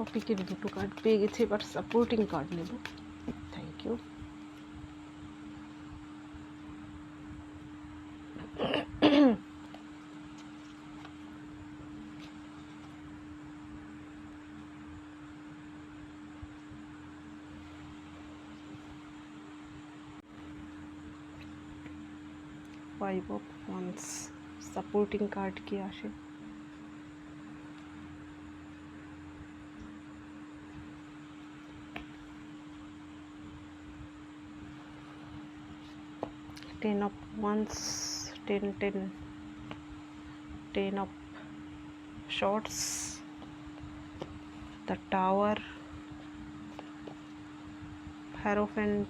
টপিকের দুটো কার্ড পেয়ে গেছি, এবার সাপোর্টিং কার্ড নেব। Thank you five of wands supporting card কি আসে? Ten of wands ten ten ten of swords the tower hierophant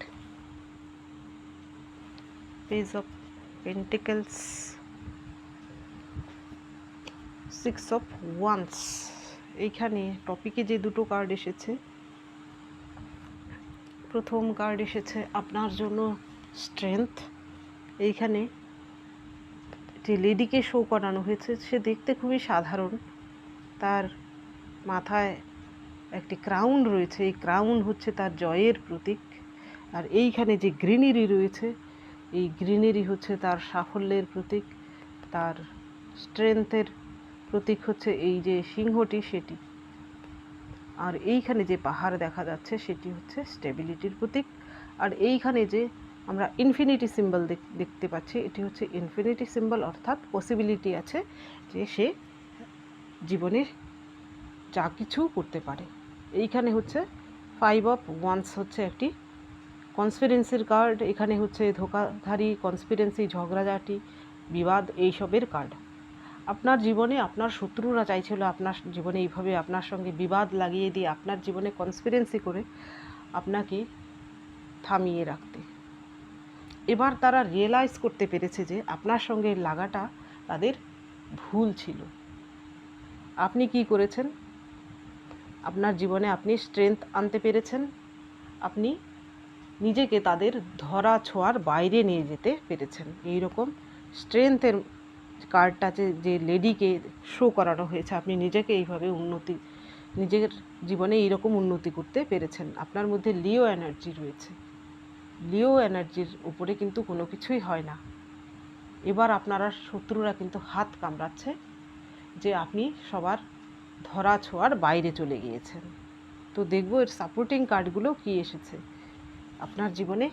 page of pentacles six of wands এইখানে টপিকে যে দুটো কার্ড এসেছে প্রথম কার্ড এসেছে আপনার জন্য স্ট্রেংথ এইখানে যে লেডিকে শো করানো হয়েছে, সে দেখতে খুবই সাধারণ। তার মাথায় একটি ক্রাউন রয়েছে। এই ক্রাউন হচ্ছে তার জয়ের প্রতীক। আর এইখানে যে গ্রিনারি রয়েছে, এই গ্রিনারি হচ্ছে তার সাফল্যের প্রতীক। তার স্ট্রেংথের প্রতীক হচ্ছে এই যে সিংহটি, সেটি। আর এইখানে যে পাহাড় দেখা যাচ্ছে, সেটি হচ্ছে স্টেবিলিটির প্রতীক। আর এইখানে যে আমরা ইনফিনিটি সিম্বল দেখতে পাচ্ছি। এটি হচ্ছে ইনফিনিটি সিম্বল অর্থাৎ পসিবিলিটি আছে যে সে জীবনে যা কিছু করতে পারে। এইখানে হচ্ছে ফাইভ অফ ওয়ান্স হচ্ছে একটি কনসপিরেন্সির কার্ড এখানে হচ্ছে ধোকাধারি কনসপিরেন্সি ঝগড়াঝাটি, বিবাদ, এইসবের কার্ড আপনার জীবনে আপনার শত্রুরা চাইছিল আপনার জীবনে এইভাবে আপনার সঙ্গে বিবাদ লাগিয়ে দিয়ে আপনার জীবনে কনসপিরেন্সি করে আপনাকে থামিয়ে রাখতে। এবার তারা রিয়েলাইজ করতে পেরেছে যে আপনার সঙ্গে লাগাটা তাদের ভুল ছিল। আপনি কি করেছেন? আপনার জীবনে আপনি স্ট্রেংথ আনতে পেরেছেন। আপনি নিজেকে তাদের ধরা ছোঁয়ার বাইরে নিয়ে যেতে পেরেছেন। এই রকম স্ট্রেংথের কার্ডটা যে যে লেডিকে শো করানো হয়েছে, আপনি নিজেকে এইভাবে উন্নতি, নিজের জীবনে এইরকম উন্নতি করতে পেরেছেন। আপনার মধ্যে লিও এনার্জি রয়েছে। লিও এনার্জির উপরে কিন্তু কোনো কিছুই হয় না। এবার আপনারা শত্রুরা কিন্তু হাত কামড়াচ্ছে যে আপনি সবার ধরা ছোঁয়ার বাইরে চলে গিয়েছেন। তো দেখব এর সাপোর্টিং কার্ডগুলো কি এসেছে। আপনার জীবনে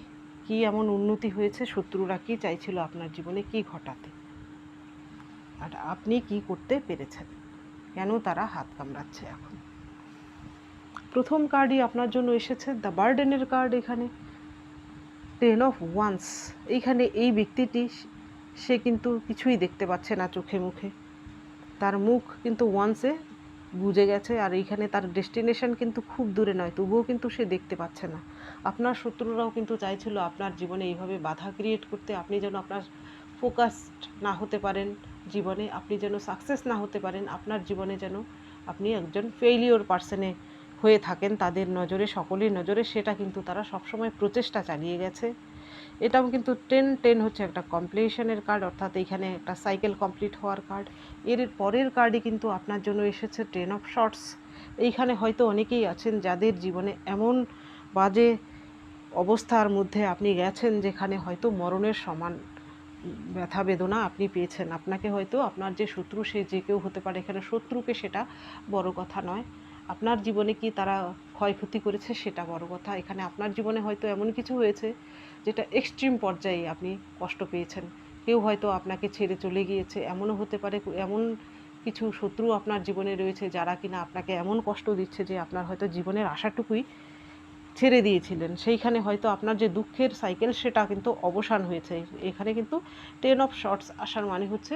কি এমন উন্নতি হয়েছে? শত্রুরা কি চাইছিল আপনার জীবনে কি ঘটাতে? আর আপনি কি করতে পেরেছেন? কেন তারা হাত কামড়াচ্ছে এখন? প্রথম কার্ডই আপনার জন্য এসেছে। দ্য বার্ডেনের কার্ড এখানে। টেন অফ ওয়ান্স এইখানে এই ব্যক্তিটি, সে কিন্তু কিছুই দেখতে পাচ্ছে না চোখে মুখে। তার মুখ কিন্তু ওয়ান্সে বুঝে গেছে আর এইখানে তার ডেস্টিনেশন কিন্তু খুব দূরে নয়, তবুও কিন্তু সে দেখতে পাচ্ছে না। আপনার শত্রুরাও কিন্তু চাইছিল আপনার জীবনে এইভাবে বাধা ক্রিয়েট করতে, আপনি যেন আপনার ফোকাসড না হতে পারেন জীবনে, আপনি যেন সাকসেস না হতে পারেন, আপনার জীবনে যেন আপনি একজন ফেইলিওর পার্সনে হয়ে থাকেন, তাদের নজরে, সকলের নজরে, সেটা কিন্তু তারা সবসময় প্রচেষ্টা চালিয়ে গেছে। এটাও কিন্তু টেন টেন হচ্ছে একটা কমপ্লিশনের কার্ড অর্থাৎ এখানে একটা সাইকেল কমপ্লিট হওয়ার কার্ড এর পরের কার্ডই কিন্তু আপনার জন্য এসেছে টেন অফ শর্টস এইখানে হয়তো অনেকেই আছেন যাদের জীবনে এমন বাজে অবস্থার মধ্যে আপনি গেছেন যেখানে হয়তো মরণের সমান ব্যথা বেদনা আপনি পেয়েছেন। আপনাকে হয়তো আপনার যে শত্রু সে, যে কেউ হতে পারে, এখানে শত্রুকে সেটা বড় কথা নয়। আপনার জীবনে কি তারা ক্ষয়ক্ষতি করেছে সেটা বড় কথা। এখানে আপনার জীবনে হয়তো এমন কিছু হয়েছে যেটা এক্সট্রিম পর্যায়ে আপনি কষ্ট পেয়েছেন। কেউ হয়তো আপনাকে ছেড়ে চলে গিয়েছে। এমনও হতে পারে, এমন কিছু শত্রু আপনার জীবনে রয়েছে যারা কিনা আপনাকে এমন কষ্ট দিচ্ছে যে আপনার হয়তো জীবনের আশাটুকুই ছেড়ে দিয়েছিলেন। সেইখানে হয়তো আপনার যে দুঃখের সাইকেল সেটা কিন্তু অবসান হয়েছে। এখানে কিন্তু টেন অফ শর্টস আসার মানে হচ্ছে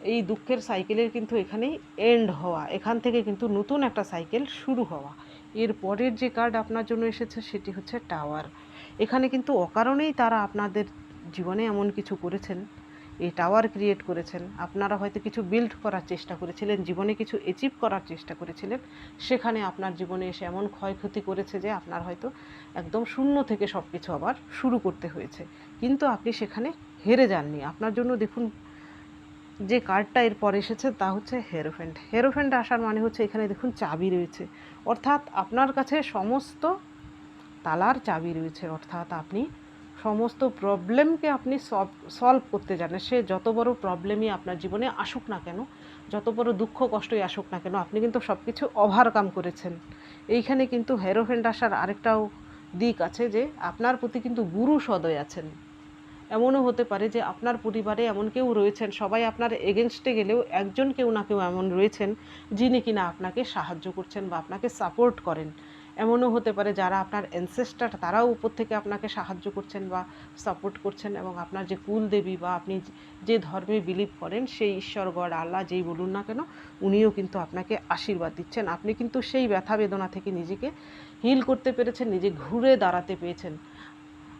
এই দুঃখের সাইকেলের কিন্তু এখানেই এন্ড হওয়া, এখান থেকে কিন্তু নতুন একটা সাইকেল শুরু হওয়া। এর পরের যে কার্ড আপনার জন্য এসেছে সেটি হচ্ছে টাওয়ার এখানে কিন্তু অকারণেই তারা আপনাদের জীবনে এমন কিছু করেছেন। এই টাওয়ার ক্রিয়েট করেছেন। আপনারা হয়তো কিছু বিল্ড করার চেষ্টা করেছিলেন, জীবনে কিছু অ্যাচিভ করার চেষ্টা করেছিলেন। সেখানে আপনার জীবনে এসে এমন ক্ষয়ক্ষতি করেছে যে আপনার হয়তো একদম শূন্য থেকে সব কিছু আবার শুরু করতে হয়েছে। কিন্তু আপনি সেখানে হেরে যাননি। আপনার জন্য দেখুন যে কার্ডটা এরপর এসেছে তা হচ্ছে হেরোফেন্ট হেরোফেন্ট আসার মানে হচ্ছে এখানে দেখুন চাবি রয়েছে। অর্থাৎ আপনার কাছে সমস্ত তালার চাবি রয়েছে। অর্থাৎ আপনি সমস্ত প্রবলেমকে আপনি সলভ করতে জানেন। সে যত বড় প্রবলেমই আপনার জীবনে আসুক না কেন, যত বড় দুঃখ কষ্টই আসুক না কেন, আপনি কিন্তু সব কিছু ওভারকাম করেছেন। এইখানে কিন্তু হেরোফেন্ট আসার আরেকটাও দিক আছে যে আপনার প্রতি কিন্তু গুরু সদয় আছেন। এমনও হতে পারে যে আপনার পরিবারে এমন কেউ রয়েছেন, সবাই আপনার এগেনস্টে গেলেও একজন কেউ না কেউ এমন রয়েছেন যিনি কিনা আপনাকে সাহায্য করছেন বা আপনাকে সাপোর্ট করেন। এমনও হতে পারে যারা আপনার অ্যানসেস্টার তারাও উপর থেকে আপনাকে সাহায্য করছেন বা সাপোর্ট করছেন এবং আপনার যে কুল দেবী বা আপনি যে ধর্মে বিলিভ করেন, সেই ঈশ্বর, গড, আল্লাহ যেই বলুন না কেন, উনিও কিন্তু আপনাকে আশীর্বাদ দিচ্ছেন। আপনি কিন্তু সেই ব্যথা বেদনা থেকে নিজেকে হিল করতে পেরেছেন, নিজে ঘুরে দাঁড়াতে পেরেছেন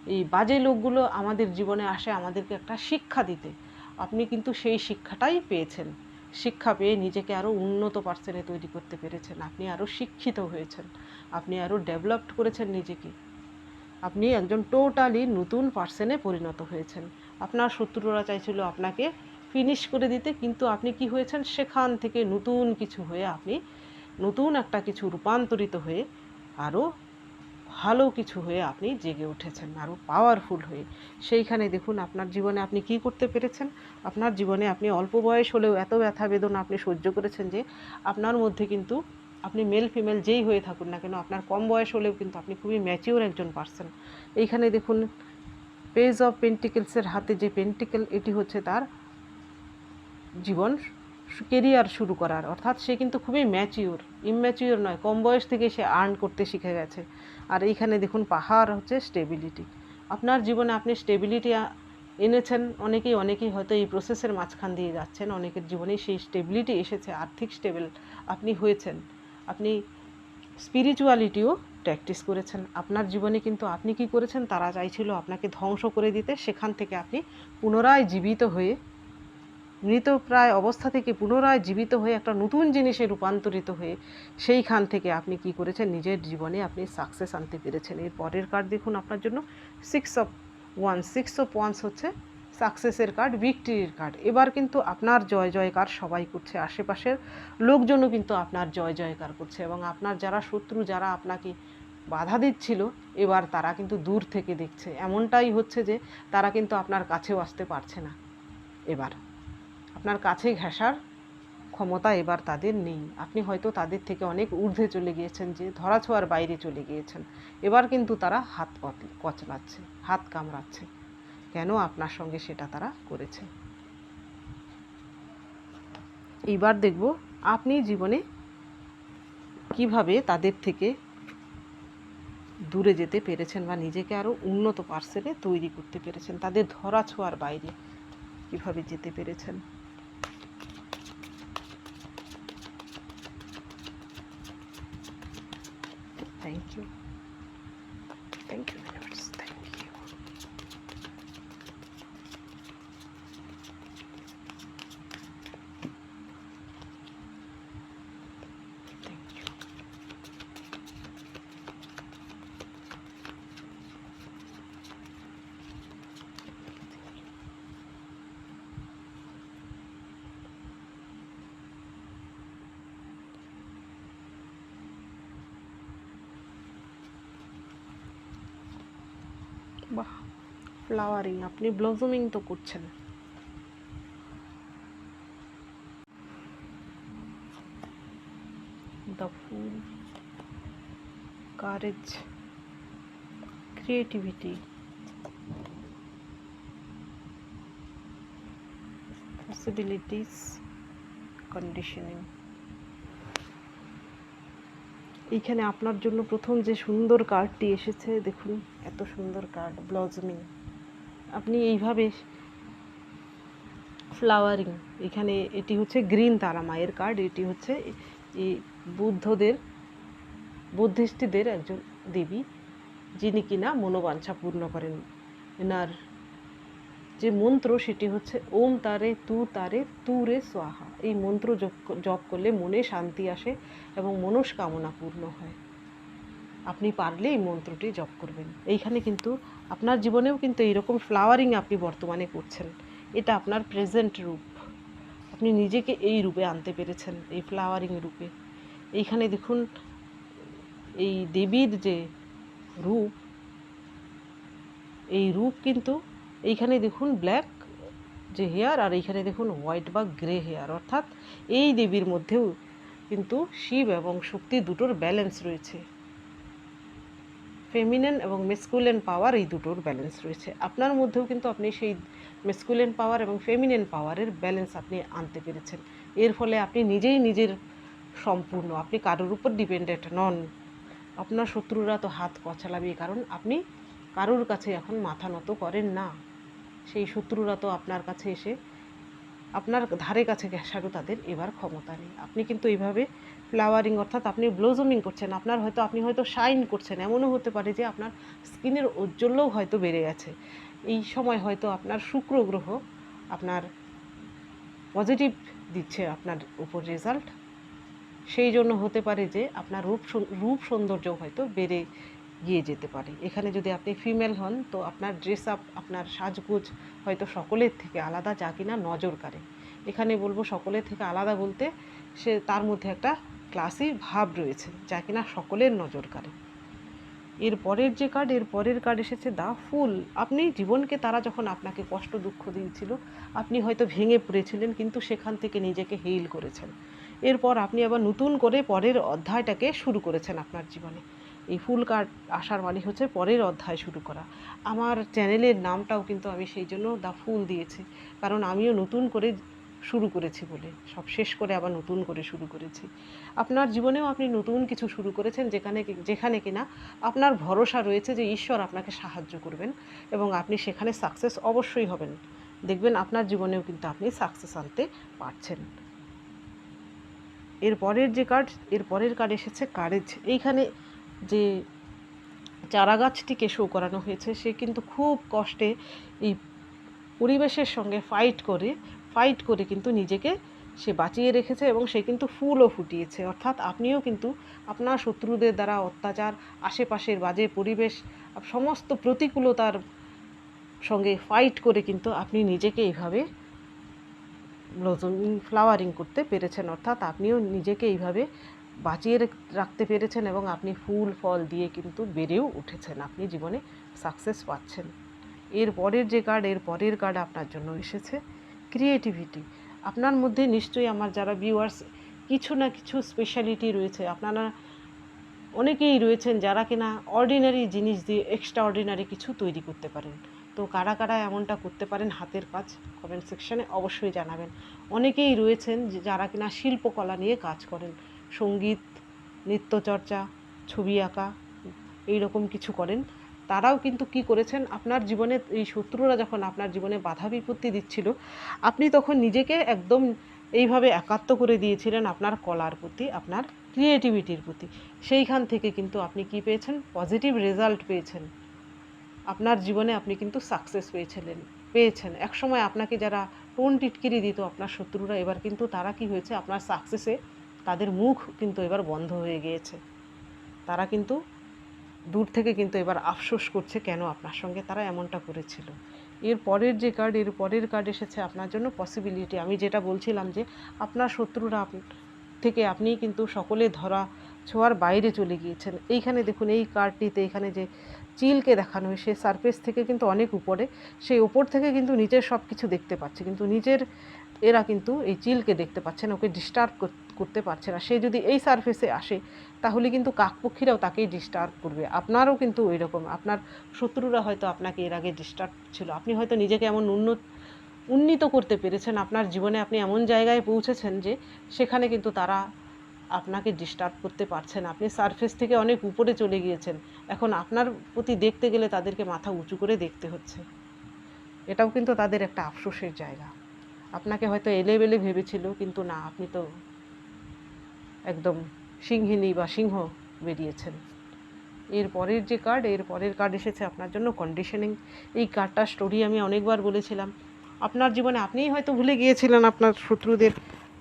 এই বাজে লোকগুলো আমাদের জীবনে আসে, আমাদেরকে একটা শিক্ষা দিতে। আপনি কিন্তু সেই শিক্ষাটাই পেয়েছেন। শিক্ষা পেয়ে নিজেকে আরও উন্নত পার্সেনে তৈরি করতে পেরেছেন। আপনি আরও শিক্ষিত হয়েছেন। আপনি আরও ডেভেলপড করেছেন নিজেকে। আপনি একজন টোটালি নতুন পার্সনে পরিণত হয়েছেন। আপনার শত্রুরা চাইছিল আপনাকে ফিনিশ করে দিতে, কিন্তু আপনি কি হয়েছেন? সেখান থেকে নতুন কিছু হয়ে আপনি নতুন একটা কিছু রূপান্তরিত হয়ে আরও ভালো কিছু হয়ে আপনি জেগে উঠেছেন আরও পাওয়ারফুল হয়ে। সেইখানে দেখুন আপনার জীবনে আপনি কি করতে পেরেছেন? আপনার জীবনে আপনি অল্প বয়স হলেও এত ব্যথা বেদনা আপনি সহ্য করেছেন যে আপনার মধ্যে কিন্তু আপনি মেল ফিমেল যেই হয়ে থাকুন না কেন, আপনার কম বয়স হলেও কিন্তু আপনি খুবই ম্যাচিওর একজন পার্সন এইখানে দেখুন পেজ অফ পেন্টিকেলসের হাতে যে পেন্টিকেল এটি হচ্ছে তার জীবন কেরিয়ার শুরু করার। অর্থাৎ সে কিন্তু খুবই ম্যাচিওর ইম্যাচিওর নয়, কম বয়স থেকে সে আর্ন করতে শিখে গেছে। আর এইখানে দেখুন, পাহাড় হচ্ছে স্টেবিলিটি আপনার জীবনে আপনি স্টেবিলিটি এনেছেন, অনেকেই অনেকেই হয়তো এই প্রসেসের মাঝখান দিয়ে যাচ্ছেন, অনেকের জীবনে সেই স্টেবিলিটি এসেছে, আর্থিক স্টেবল আপনি হয়েছেন। আপনি স্পিরিচুয়ালিটিও প্র্যাকটিস করেছেন। আপনার জীবনে কিন্তু আপনি কি করেছেন, তারা চাইছিল আপনাকে ধ্বংস করে দিতে। সেখান থেকে আপনি পুনরায় জীবিত হয়ে মৃতপ্রায় অবস্থা থেকে পুনরায় জীবিত হয়ে একটা নতুন জিনিসে রূপান্তরিত হয়ে সেইখান থেকে আপনি কি করেছেন? নিজের জীবনে আপনি সাকসেস আনতে পেরেছেন। এর পরের কার্ড দেখুন আপনার জন্য। Six of one six of wands হচ্ছে সাকসেসের কার্ড ভিক্টরির কার্ড এবার কিন্তু আপনার জয় জয়কার সবাই করছে। আশেপাশের লোকজনও কিন্তু আপনার জয় জয়কার করছে এবং আপনার যারা শত্রু, যারা আপনাকে বাধা দিচ্ছিল, এবার তারা কিন্তু দূর থেকে দেখছে। এমনটাই হচ্ছে যে তারা কিন্তু আপনার কাছেও আসতে পারছে না। এবার আপনার কাছে ঘেঁষার ক্ষমতা এবার তাদের নেই। আপনি হয়তো তাদের থেকে অনেক ঊর্ধ্বে চলে গিয়েছেন, যে ধরাছোঁয়ার বাইরে চলে গিয়েছেন। এবার কিন্তু তারা হাত কচলাচ্ছে, হাত কামড়াচ্ছে। কেন আপনার সঙ্গে সেটা তারা করেছে? এইবার দেখব আপনি জীবনে কীভাবে তাদের থেকে দূরে যেতে পেরেছেন বা নিজেকে আরও উন্নত পার্সেলে তৈরি করতে পেরেছেন। তাদের ধরা ছোঁয়ার বাইরে কীভাবে যেতে পেরেছেন? Thank you, বাহ ফ্লাওয়ারিং আপনি ব্লজমিং তো করছেন। The fool courage creativity possibilities conditioning এইখানে আপনার জন্য প্রথম যে সুন্দর কার্ডটি এসেছে, দেখুন এত সুন্দর কার্ড ব্লজমিং আপনি এইভাবে ফ্লাওয়ারিং এখানে এটি হচ্ছে গ্রিন তারা মায়ের কার্ড এটি হচ্ছে এই বুদ্ধদের, বুদ্ধিস্টদের একজন দেবী, যিনি কিনা মনোবাঞ্ছা পূর্ণ করেন। এনার যে মন্ত্র, সেটি হচ্ছে, ওম তারে তু তারে তু রে সোয়াহা এই মন্ত্র জপ করলে মনে শান্তি আসে এবং মনস্কামনা পূর্ণ হয়। আপনি পারলে এই মন্ত্রটি জপ করবেন। এইখানে কিন্তু আপনার জীবনেও কিন্তু এইরকম ফ্লাওয়ারিং আপনি বর্তমানে করছেন। এটা আপনার প্রেজেন্ট রূপ। আপনি নিজেকে এই রূপে আনতে পেরেছেন, এই ফ্লাওয়ারিং রূপে। এইখানে দেখুন, এই দেবীর যে রূপ, এই রূপ কিন্তু এইখানে দেখুন ব্ল্যাক যে হেয়ার আর এইখানে দেখুন হোয়াইট বা গ্রে হেয়ার। অর্থাৎ এই দেবীর মধ্যেও কিন্তু শিব এবং শক্তি দুটোর ব্যালেন্স রয়েছে। ফেমিনেন এবং মেসকুলেন পাওয়ার এই দুটোর ব্যালেন্স রয়েছে। আপনার মধ্যেও কিন্তু আপনি সেই মেসকুলেন পাওয়ার এবং ফেমিনেন পাওয়ারের ব্যালেন্স আপনি আনতে পেরেছেন। এর ফলে আপনি নিজেই নিজের সম্পূর্ণ, আপনি কারোর উপর ডিপেন্ডেন্ট নন। আপনার শত্রুরা তো হাত কচালাবে, কারণ আপনি কারোর কাছে এখন মাথা নত করেন না। সেই শত্রুরা তো আপনার কাছে এসে আপনার ধারে কাছে ঘেঁষারও তাদের এবার ক্ষমতা নেই। আপনি কিন্তু এইভাবে ফ্লাওয়ারিং অর্থাৎ আপনি ব্লোজমিং করছেন, আপনার হয়তো, আপনি হয়তো শাইন করছেন। এমনও হতে পারে যে আপনার স্কিনের ঔজ্জ্বল্যও হয়তো বেড়ে গেছে। এই সময় হয়তো আপনার শুক্র গ্রহ আপনার পজিটিভ দিচ্ছে আপনার উপর রেজাল্ট সেই জন্য হতে পারে যে আপনার রূপ রূপ সৌন্দর্য হয়তো বেড়ে গিয়ে যেতে পারে। এখানে যদি আপনি ফিমেল হন, তো আপনার ড্রেস আপ আপনার সাজগোজ হয়তো সকলের থেকে আলাদা, যা কিনা নজর কাড়ে। এখানে বলব সকলের থেকে আলাদা বলতে, সে তার মধ্যে একটা ক্লাসি ভাব রয়েছে, যা কিনা সকলের নজর কাড়ে। এর পরের যে কার্ড এর পরের কার্ড এসেছে দা ফুল আপনি জীবনকে, তারা যখন আপনাকে কষ্ট, দুঃখ দিয়েছিল, আপনি হয়তো ভেঙে পড়েছিলেন, কিন্তু সেখান থেকে নিজেকে হেইল করেছেন। এরপর আপনি আবার নতুন করে পরের অধ্যায়টাকে শুরু করেছেন আপনার জীবনে। এই ফুল কার্ড আসার মানে হচ্ছে পরের অধ্যায় শুরু করা। আমার চ্যানেলের নামটাও কিন্তু আমি সেই জন্য দা ফুল দিয়েছি, কারণ আমিও নতুন করে শুরু করেছি বলে, সব শেষ করে আবার নতুন করে শুরু করেছি। আপনার জীবনেও আপনি নতুন কিছু শুরু করেছেন যেখানে যেখানে কিনা আপনার ভরসা রয়েছে যে ঈশ্বর আপনাকে সাহায্য করবেন এবং আপনি সেখানে সাকসেস অবশ্যই হবেন। দেখবেন আপনার জীবনেও কিন্তু আপনি সাকসেস আনতে পারছেন। এর পরের যে কার্ড এর পরের কার্ড এসেছে কারেজ এইখানে যে চারা গাছটিকে শো করানো হয়েছে, সে কিন্তু খুব কষ্টে এই পরিবেশের সঙ্গে ফাইট করে ফাইট করে কিন্তু নিজেকে সে বাঁচিয়ে রেখেছে এবং সে কিন্তু ফুলও ফুটিয়েছে। অর্থাৎ আপনিও কিন্তু আপনার শত্রুদের দ্বারা অত্যাচার, আশেপাশের বাজে পরিবেশ, সমস্ত প্রতিকূলতার সঙ্গে ফাইট করে কিন্তু আপনি নিজেকে এইভাবে ব্লজমিং ফ্লাওয়ারিং করতে পেরেছেন। অর্থাৎ আপনিও নিজেকে এইভাবে বাঁচিয়ে রাখতে পেরেছেন এবং আপনি ফুল, ফল দিয়ে কিন্তু বেড়েও উঠেছেন। আপনি জীবনে সাকসেস পাচ্ছেন। এর পরের যে কার্ড এর পরের কার্ড আপনার জন্য এসেছে ক্রিয়েটিভিটি আপনার মধ্যে নিশ্চয়ই আমার যারা ভিউয়ার্স কিছু না কিছু স্পেশালিটি রয়েছে। আপনারা অনেকেই রয়েছেন যারা কিনা অর্ডিনারি জিনিস দিয়ে এক্সট্রা অর্ডিনারি কিছু তৈরি করতে পারেন। তো কারা কারা এমনটা করতে পারেন হাতের কাজ কমেন্ট সেকশনে অবশ্যই জানাবেন। অনেকেই রয়েছেন যারা কিনা শিল্পকলা নিয়ে কাজ করেন। সংগীত, নৃত্যচর্চা, ছবি আঁকা এই রকম কিছু করেন। তারাও কিন্তু কি করেছেন, আপনার জীবনে এই শত্রুরা যখন আপনার জীবনে বাধা বিপত্তি দিচ্ছিল, আপনি তখন নিজেকে একদম এইভাবে একাত্ম করে দিয়েছিলেন আপনার কলার প্রতি, আপনার ক্রিয়েটিভিটির প্রতি। সেইখান থেকে কিন্তু আপনি কি পেয়েছেন? পজিটিভ রেজাল্ট পেয়েছেন। আপনার জীবনে আপনি কিন্তু সাকসেস পেয়েছিলেন, পেয়েছেন। একসময় আপনাকে যারা টোন টিটকিরি দিত আপনার শত্রুরা, এবার কিন্তু তারা কি হয়েছে? আপনার সাকসেসে তাদের মুখ কিন্তু এবার বন্ধ হয়ে গিয়েছে। তারা কিন্তু দূর থেকে কিন্তু এবার আফসোস করছে কেন আপনার সঙ্গে তারা এমনটা করেছিল। এর পরের যে কার্ড এর পরের কার্ড এসেছে আপনার জন্য পসিবিলিটি আমি যেটা বলছিলাম যে, আপনার শত্রুরা থেকে আপনি কিন্তু সকলে ধরা ছোঁয়ার বাইরে চলে গিয়েছেন। এইখানে দেখুন, এই কার্ডটিতে এখানে যে চিলকে দেখানো হয়, সে সারফেস থেকে কিন্তু অনেক উপরে সেই উপর থেকে কিন্তু নিজের সব কিছু দেখতে পাচ্ছে। কিন্তু নিজের, এরা কিন্তু এই চিলকে দেখতে পাচ্ছে না ওকে ডিস্টার্ব করতে পারছে না। সে যদি এই সারফেসে আসে, তাহলে কিন্তু কাকপক্ষীরাও তাকেই ডিস্টার্ব করবে। আপনারও কিন্তু ওই রকম আপনার শত্রুরা হয়তো আপনাকে এর আগে ডিস্টার্ব ছিল। আপনি হয়তো নিজেকে এমন উন্নত, উন্নীত করতে পেরেছেন। আপনার জীবনে আপনি এমন জায়গায় পৌঁছেছেন যে, সেখানে কিন্তু তারা আপনাকে ডিস্টার্ব করতে পারছেন আপনি সারফেস থেকে অনেক উপরে চলে গিয়েছেন। এখন আপনার প্রতি দেখতে গেলে তাদেরকে মাথা উঁচু করে দেখতে হচ্ছে। এটাও কিন্তু তাদের একটা আফসোসের জায়গা। আপনাকে হয়তো এলেবেলে ভেবেছিল, কিন্তু না, আপনি তো একদম সিংহিনী বা সিংহ বেরিয়েছেন। এর পরের যে কার্ড এর পরের কার্ড এসেছে আপনার জন্য কন্ডিশনিং এই কার্ডটার স্টোরি আমি অনেকবার বলেছিলাম। আপনার জীবনে আপনিই হয়তো ভুলে গিয়েছিলেন আপনার শত্রুদের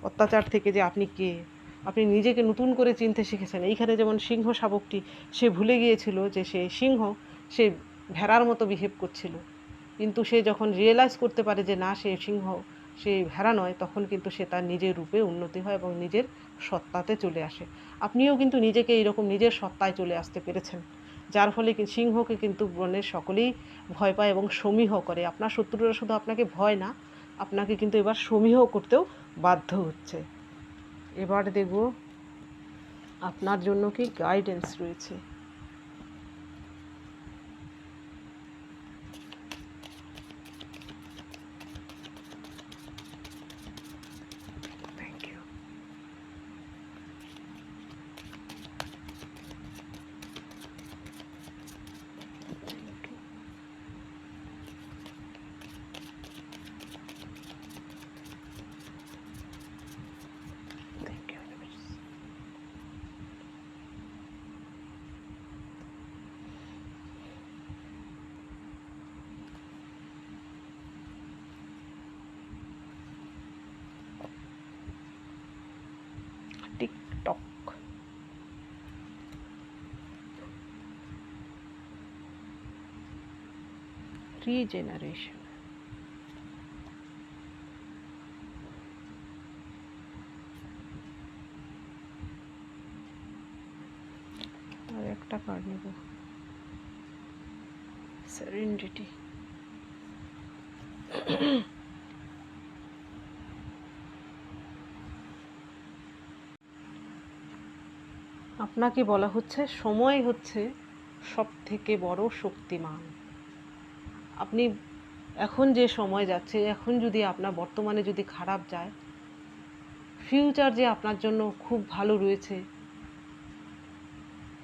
অত্যাচার থেকে যে আপনি কে। আপনি নিজেকে নতুন করে চিনতে শিখেছেন। এইখানে যেমন সিংহ শাবকটি, সে ভুলে গিয়েছিল যে সে সিংহ, সে ভেড়ার মতো বিহেভ করছিল। কিন্তু সে যখন রিয়েলাইজ করতে পারে যে না, সে সিংহ সে ভেড়া নয়, তখন কিন্তু সে তার নিজের রূপে উন্নতি হয় এবং নিজের সত্তাতে চলে আসে। আপনিও কিন্তু নিজেকে এইরকম নিজের সত্তায় চলে আসতে পেরেছেন, যার ফলে সিংহকে কিন্তু বনের সকলেই ভয় পায় এবং সমীহ করে। আপনার শত্রুরা শুধু আপনাকে ভয় না, আপনাকে কিন্তু এবার সমীহ করতেও বাধ্য হচ্ছে। এবার দেখব আপনার জন্য কি গাইডেন্স রয়েছে। TikTok. Regeneration. আর একটা কার্ড নেব সেরেন্ডিটি আপনাকে বলা হচ্ছে সময় হচ্ছে সব থেকে বড় শক্তিমান। আপনি এখন যে সময় যাচ্ছে, এখন যদি আপনার বর্তমানে যদি খারাপ যায় ফিউচার যে আপনার জন্য খুব ভালো রয়েছে,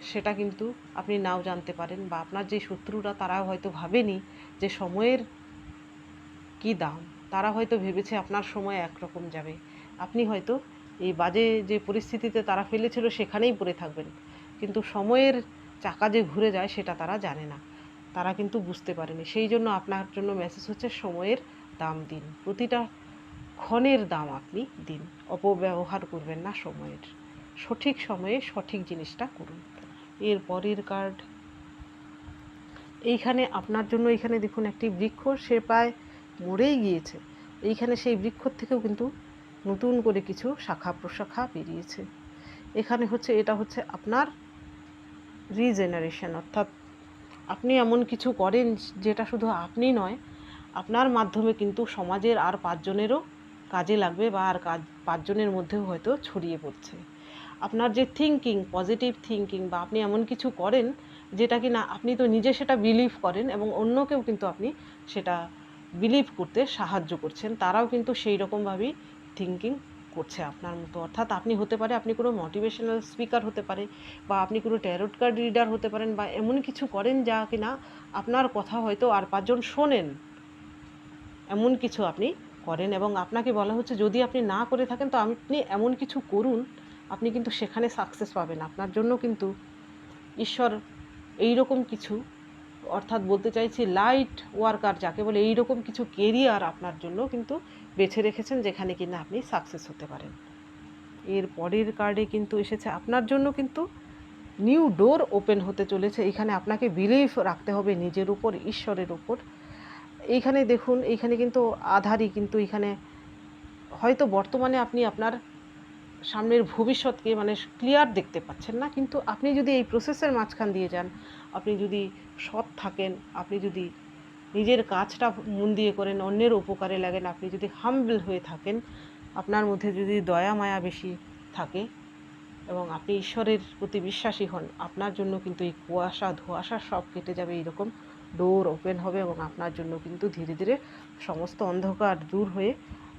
সেটা কিন্তু আপনি নাও জানতে পারেন বা আপনার যে শত্রুরা তারাও হয়তো ভাবেনি যে সময়ের কি দাম, তারা হয়তো ভেবেছে আপনার সময় একরকম যাবে। আপনি হয়তো এই বাজে যে পরিস্থিতিতে তারা ফেলেছিল সেখানেই পড়ে থাকবেন। কিন্তু সময়ের চাকা যে ঘুরে যায় সেটা তারা জানে না। তারা কিন্তু বুঝতে পারেনি। সেই জন্য আপনার জন্য মেসেজ হচ্ছে, সময়ের দাম দিন। প্রতিটা ক্ষণের দাম আপনি দিন। অপব্যবহার করবেন না সময়ের। সঠিক সময়ে সঠিক জিনিসটা করুন। এর পরের কার্ড এইখানে আপনার জন্য এইখানে দেখুন একটি বৃক্ষ, সে প্রায় মরেই গিয়েছে। এইখানে সেই বৃক্ষ থেকেও কিন্তু নতুন করে কিছু শাখা প্রশাখা বেরিয়েছে। এখানে হচ্ছে, এটা হচ্ছে আপনার রিজেনারেশন অর্থাৎ আপনি এমন কিছু করেন যেটা শুধু আপনি নয়, আপনার মাধ্যমে কিন্তু সমাজের আর পাঁচজনেরও কাজে লাগবে বা আর কাজ, পাঁচজনের মধ্যেও হয়তো ছড়িয়ে পড়ছে। আপনার যে থিঙ্কিং পজিটিভ থিঙ্কিং বা আপনি এমন কিছু করেন যেটা কি না আপনি তো নিজে সেটা বিলিভ করেন এবং অন্যকেও কিন্তু আপনি সেটা বিলিভ করতে সাহায্য করছেন, তারাও কিন্তু সেই রকমভাবেই থিঙ্কিং করছে আপনার মতো। অর্থাৎ আপনি হতে পারে, আপনি কোনো মোটিভেশনাল স্পিকার হতে পারে বা আপনি কোনো ট্যারোট কার্ড রিডার হতে পারেন বা এমন কিছু করেন যা কিনা আপনার কথা হয়তো আর পাঁচজন শোনেন। এমন কিছু আপনি করেন এবং আপনাকে বলা হচ্ছে, যদি আপনি না করে থাকেন, তো আপনি এমন কিছু করুন, আপনি কিন্তু সেখানে সাকসেস পাবেন। আপনার জন্য কিন্তু ঈশ্বর এই রকম কিছু, অর্থাৎ বলতে চাইছি লাইট ওয়ার্কার যাকে বলে এই রকম কিছু কেরিয়ার আপনার জন্য কিন্তু বেছে রেখেছেন যেখানে কিনা আপনি সাকসেস হতে পারেন। এর পরের কার্ডে কিন্তু এসেছে, আপনার জন্য কিন্তু নিউ ডোর ওপেন হতে চলেছে। এখানে আপনাকে বিলিভ রাখতে হবে নিজের উপর, ঈশ্বরের উপর। এইখানে দেখুন, এইখানে কিন্তু আধারই কিন্তু এখানে হয়তো বর্তমানে আপনি আপনার সামনের ভবিষ্যৎকে মানে ক্লিয়ার দেখতে পাচ্ছেন না। কিন্তু আপনি যদি এই প্রসেসের মাঝখান দিয়ে যান, আপনি যদি সৎ থাকেন, আপনি যদি নিজের কাজটা মন দিয়ে করেন, অন্যের উপকারে লাগেন। আপনি যদি হাম্বল হয়ে থাকেন, আপনার মধ্যে যদি দয়া, মায়া বেশি থাকে এবং আপনি ঈশ্বরের প্রতি বিশ্বাসী হন, আপনার জন্য কিন্তু এই কুয়াশা, ধোঁয়াশা সব কেটে যাবে এইরকম ডোর ওপেন হবে এবং আপনার জন্য কিন্তু ধীরে ধীরে সমস্ত অন্ধকার দূর হয়ে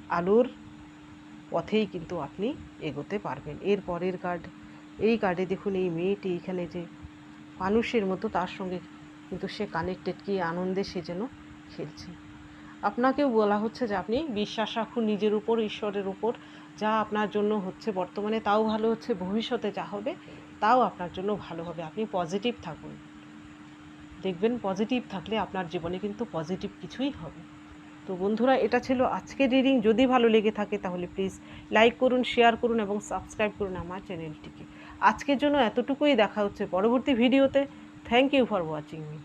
আলোর পথেই কিন্তু আপনি এগোতে পারবেন। এর পরের কার্ড এই কার্ডে দেখুন এই মেয়েটি এখানে যে মানুষের মতো, তার সঙ্গে কিন্তু সে কানেক্টেড কি আনন্দে সে যেন খেলছে। আপনাকেও বলা হচ্ছে যে আপনি বিশ্বাস রাখুন নিজের উপর, ঈশ্বরের উপর, যা আপনার জন্য হচ্ছে বর্তমানে, তাও ভালো হচ্ছে, ভবিষ্যতে যা হবে, তাও আপনার জন্য ভালো হবে। আপনি পজিটিভ থাকুন। দেখবেন পজিটিভ থাকলে আপনার জীবনে কিন্তু পজিটিভ কিছুই হবে। তো বন্ধুরা, এটা ছিল আজকের রিডিং যদি ভালো লেগে থাকে তাহলে প্লিজ লাইক করুন শেয়ার করুন এবং সাবস্ক্রাইব করুন আমার চ্যানেলটিকে আজকের জন্য এতটুকুই। দেখা হচ্ছে পরবর্তী ভিডিওতে thank you for watching me